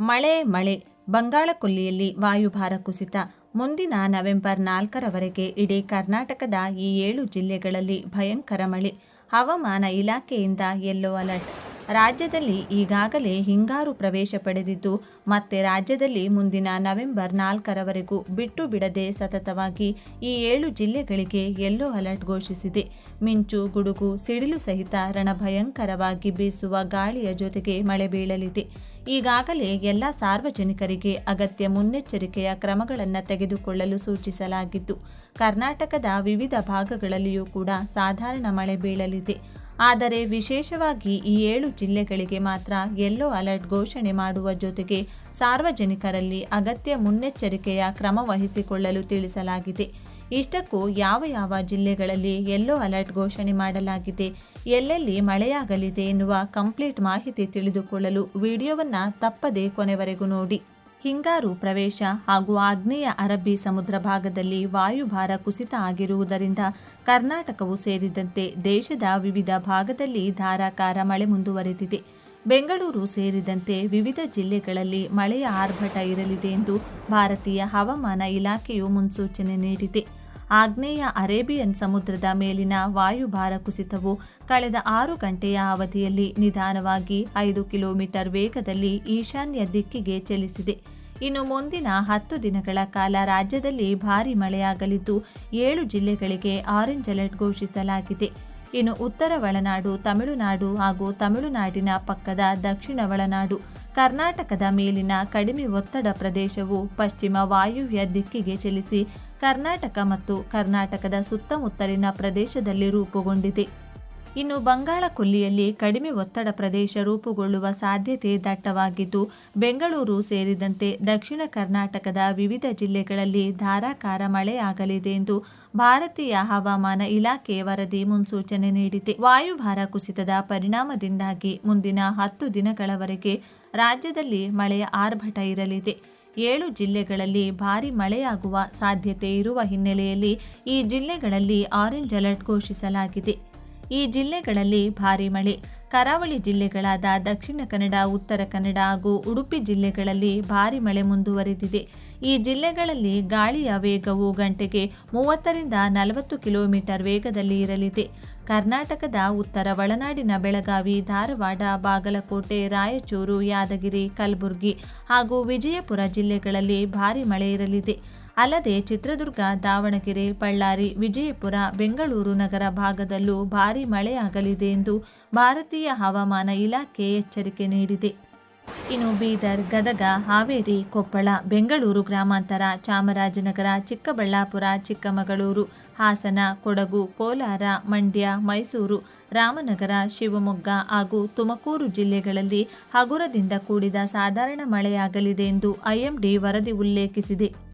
ಮಳೆ ಮಳೆ. ಬಂಗಾಳಕೊಲ್ಲಿಯಲ್ಲಿ ವಾಯುಭಾರ ಕುಸಿತ. ಮುಂದಿನ ನವೆಂಬರ್ ನಾಲ್ಕರವರೆಗೆ ಇಡೀ ಕರ್ನಾಟಕದ ಈ ಏಳು ಜಿಲ್ಲೆಗಳಲ್ಲಿ ಭಯಂಕರ ಮಳೆ. ಹವಾಮಾನ ಇಲಾಖೆಯಿಂದ ಯೆಲ್ಲೋ ಅಲರ್ಟ್. ರಾಜ್ಯದಲ್ಲಿ ಈಗಾಗಲೇ ಹಿಂಗಾರು ಪ್ರವೇಶ ಪಡೆದಿದ್ದು, ಮತ್ತೆ ರಾಜ್ಯದಲ್ಲಿ ಮುಂದಿನ ನವೆಂಬರ್ ನಾಲ್ಕರವರೆಗೂ ಬಿಟ್ಟು ಬಿಡದೆ ಸತತವಾಗಿ ಈ ಏಳು ಜಿಲ್ಲೆಗಳಿಗೆ ಯೆಲ್ಲೋ ಅಲರ್ಟ್ ಘೋಷಿಸಿದೆ. ಮಿಂಚು, ಗುಡುಗು, ಸಿಡಿಲು ಸಹಿತ ರಣಭಯಂಕರವಾಗಿ ಬೀಸುವ ಗಾಳಿಯ ಜೊತೆಗೆ ಮಳೆ ಬೀಳಲಿದೆ. ಈಗಾಗಲೇ ಎಲ್ಲ ಸಾರ್ವಜನಿಕರಿಗೆ ಅಗತ್ಯ ಮುನ್ನೆಚ್ಚರಿಕೆಯ ಕ್ರಮಗಳನ್ನು ತೆಗೆದುಕೊಳ್ಳಲು ಸೂಚಿಸಲಾಗಿದ್ದು, ಕರ್ನಾಟಕದ ವಿವಿಧ ಭಾಗಗಳಲ್ಲಿಯೂ ಕೂಡ ಸಾಧಾರಣ ಮಳೆ ಬೀಳಲಿದೆ. ಆದರೆ ವಿಶೇಷವಾಗಿ ಈ ಏಳು ಜಿಲ್ಲೆಗಳಿಗೆ ಮಾತ್ರ ಯೆಲ್ಲೋ ಅಲರ್ಟ್ ಘೋಷಣೆ ಮಾಡುವ ಜೊತೆಗೆ ಸಾರ್ವಜನಿಕರಲ್ಲಿ ಅಗತ್ಯ ಮುನ್ನೆಚ್ಚರಿಕೆಯ ಕ್ರಮ ವಹಿಸಿಕೊಳ್ಳಲು ತಿಳಿಸಲಾಗಿದೆ. ಇಷ್ಟಕ್ಕೂ ಯಾವ ಯಾವ ಜಿಲ್ಲೆಗಳಲ್ಲಿ ಯೆಲ್ಲೋ ಅಲರ್ಟ್ ಘೋಷಣೆ ಮಾಡಲಾಗಿದೆ, ಎಲ್ಲೆಲ್ಲಿ ಮಳೆಯಾಗಲಿದೆ ಎನ್ನುವ ಕಂಪ್ಲೀಟ್ ಮಾಹಿತಿ ತಿಳಿದುಕೊಳ್ಳಲು ವಿಡಿಯೋವನ್ನು ತಪ್ಪದೇ ಕೊನೆವರೆಗೂ ನೋಡಿ. ಹಿಂಗಾರು ಪ್ರವೇಶ ಹಾಗೂ ಆಗ್ನೇಯ ಅರಬ್ಬಿ ಸಮುದ್ರ ಭಾಗದಲ್ಲಿ ವಾಯುಭಾರ ಕುಸಿತ ಆಗಿರುವುದರಿಂದ ಕರ್ನಾಟಕವು ಸೇರಿದಂತೆ ದೇಶದ ವಿವಿಧ ಭಾಗದಲ್ಲಿ ಧಾರಾಕಾರ ಮಳೆ ಮುಂದುವರೆದಿದೆ. ಬೆಂಗಳೂರು ಸೇರಿದಂತೆ ವಿವಿಧ ಜಿಲ್ಲೆಗಳಲ್ಲಿ ಮಳೆಯ ಆರ್ಭಟ ಇರಲಿದೆ ಎಂದು ಭಾರತೀಯ ಹವಾಮಾನ ಇಲಾಖೆಯು ಮುನ್ಸೂಚನೆ ನೀಡಿದೆ. ಆಗ್ನೇಯ ಅರೇಬಿಯನ್ ಸಮುದ್ರದ ಮೇಲಿನ ವಾಯುಭಾರ ಕುಸಿತವು ಕಳೆದ ಆರು ಗಂಟೆಯ ಅವಧಿಯಲ್ಲಿ ನಿಧಾನವಾಗಿ ಐದು ಕಿಲೋಮೀಟರ್ ವೇಗದಲ್ಲಿ ಈಶಾನ್ಯ ದಿಕ್ಕಿಗೆ ಚಲಿಸಿದೆ. ಇನ್ನು ಮುಂದಿನ ಹತ್ತು ದಿನಗಳ ಕಾಲ ರಾಜ್ಯದಲ್ಲಿ ಭಾರಿ ಮಳೆಯಾಗಲಿದ್ದು ಏಳು ಜಿಲ್ಲೆಗಳಿಗೆ ಆರೆಂಜ್ ಅಲರ್ಟ್ ಘೋಷಿಸಲಾಗಿದೆ. ಇನ್ನು ಉತ್ತರ ಒಳನಾಡು, ತಮಿಳುನಾಡು ಹಾಗೂ ತಮಿಳುನಾಡಿನ ಪಕ್ಕದ ದಕ್ಷಿಣ ಒಳನಾಡು, ಕರ್ನಾಟಕದ ಮೇಲಿನ ಕಡಿಮೆ ಒತ್ತಡ ಪ್ರದೇಶವು ಪಶ್ಚಿಮ ವಾಯುವ್ಯ ದಿಕ್ಕಿಗೆ ಚಲಿಸಿ ಕರ್ನಾಟಕ ಮತ್ತು ಕರ್ನಾಟಕದ ಸುತ್ತಮುತ್ತಲಿನ ಪ್ರದೇಶದಲ್ಲಿ ರೂಪುಗೊಂಡಿದೆ. ಇನ್ನು ಬಂಗಾಳ ಕೊಲ್ಲಿಯಲ್ಲಿ ಕಡಿಮೆ ಒತ್ತಡ ಪ್ರದೇಶ ರೂಪುಗೊಳ್ಳುವ ಸಾಧ್ಯತೆ ದಟ್ಟವಾಗಿದ್ದು, ಬೆಂಗಳೂರು ಸೇರಿದಂತೆ ದಕ್ಷಿಣ ಕರ್ನಾಟಕದ ವಿವಿಧ ಜಿಲ್ಲೆಗಳಲ್ಲಿ ಧಾರಾಕಾರ ಮಳೆಯಾಗಲಿದೆ ಎಂದು ಭಾರತೀಯ ಹವಾಮಾನ ಇಲಾಖೆ ವರದಿ ಮುನ್ಸೂಚನೆ ನೀಡಿದೆ. ವಾಯುಭಾರ ಕುಸಿತದ ಪರಿಣಾಮದಿಂದಾಗಿ ಮುಂದಿನ ಹತ್ತು ದಿನಗಳವರೆಗೆ ರಾಜ್ಯದಲ್ಲಿ ಮಳೆಯ ಆರ್ಭಟ ಇರಲಿದೆ. ಏಳು ಜಿಲ್ಲೆಗಳಲ್ಲಿ ಭಾರೀ ಮಳೆಯಾಗುವ ಸಾಧ್ಯತೆ ಇರುವ ಹಿನ್ನೆಲೆಯಲ್ಲಿ ಈ ಜಿಲ್ಲೆಗಳಲ್ಲಿ ಆರೆಂಜ್ ಅಲರ್ಟ್ ಘೋಷಿಸಲಾಗಿದೆ. ಈ ಜಿಲ್ಲೆಗಳಲ್ಲಿ ಭಾರಿ ಮಳೆ. ಕರಾವಳಿ ಜಿಲ್ಲೆಗಳಾದ ದಕ್ಷಿಣ ಕನ್ನಡ, ಉತ್ತರ ಕನ್ನಡ ಹಾಗೂ ಉಡುಪಿ ಜಿಲ್ಲೆಗಳಲ್ಲಿ ಭಾರಿ ಮಳೆ ಮುಂದುವರೆದಿದೆ. ಈ ಜಿಲ್ಲೆಗಳಲ್ಲಿ ಗಾಳಿಯ ವೇಗವು ಗಂಟೆಗೆ ಮೂವತ್ತರಿಂದ ನಲವತ್ತು ಕಿಲೋಮೀಟರ್ ವೇಗದಲ್ಲಿ ಇರಲಿದೆ. ಕರ್ನಾಟಕದ ಉತ್ತರ ಒಳನಾಡಿನ ಬೆಳಗಾವಿ, ಧಾರವಾಡ, ಬಾಗಲಕೋಟೆ, ರಾಯಚೂರು, ಯಾದಗಿರಿ, ಕಲಬುರಗಿ ಹಾಗೂ ವಿಜಯಪುರ ಜಿಲ್ಲೆಗಳಲ್ಲಿ ಭಾರಿ ಮಳೆ ಇರಲಿದೆ. ಅಲ್ಲದೆ ಚಿತ್ರದುರ್ಗ, ದಾವಣಗೆರೆ, ಬಳ್ಳಾರಿ, ವಿಜಯಪುರ, ಬೆಂಗಳೂರು ನಗರ ಭಾಗದಲ್ಲೂ ಭಾರೀ ಮಳೆಯಾಗಲಿದೆ ಎಂದು ಭಾರತೀಯ ಹವಾಮಾನ ಇಲಾಖೆ ಎಚ್ಚರಿಕೆ ನೀಡಿದೆ. ಇನ್ನು ಬೀದರ್, ಗದಗ, ಹಾವೇರಿ, ಕೊಪ್ಪಳ, ಬೆಂಗಳೂರು ಗ್ರಾಮಾಂತರ, ಚಾಮರಾಜನಗರ, ಚಿಕ್ಕಬಳ್ಳಾಪುರ, ಚಿಕ್ಕಮಗಳೂರು, ಹಾಸನ, ಕೊಡಗು, ಕೋಲಾರ, ಮಂಡ್ಯ, ಮೈಸೂರು, ರಾಮನಗರ, ಶಿವಮೊಗ್ಗ ಹಾಗೂ ತುಮಕೂರು ಜಿಲ್ಲೆಗಳಲ್ಲಿ ಹಗುರದಿಂದ ಕೂಡಿದ ಸಾಧಾರಣ ಮಳೆಯಾಗಲಿದೆ ಎಂದು ಐಎಂಡಿ ವರದಿ ಉಲ್ಲೇಖಿಸಿದೆ.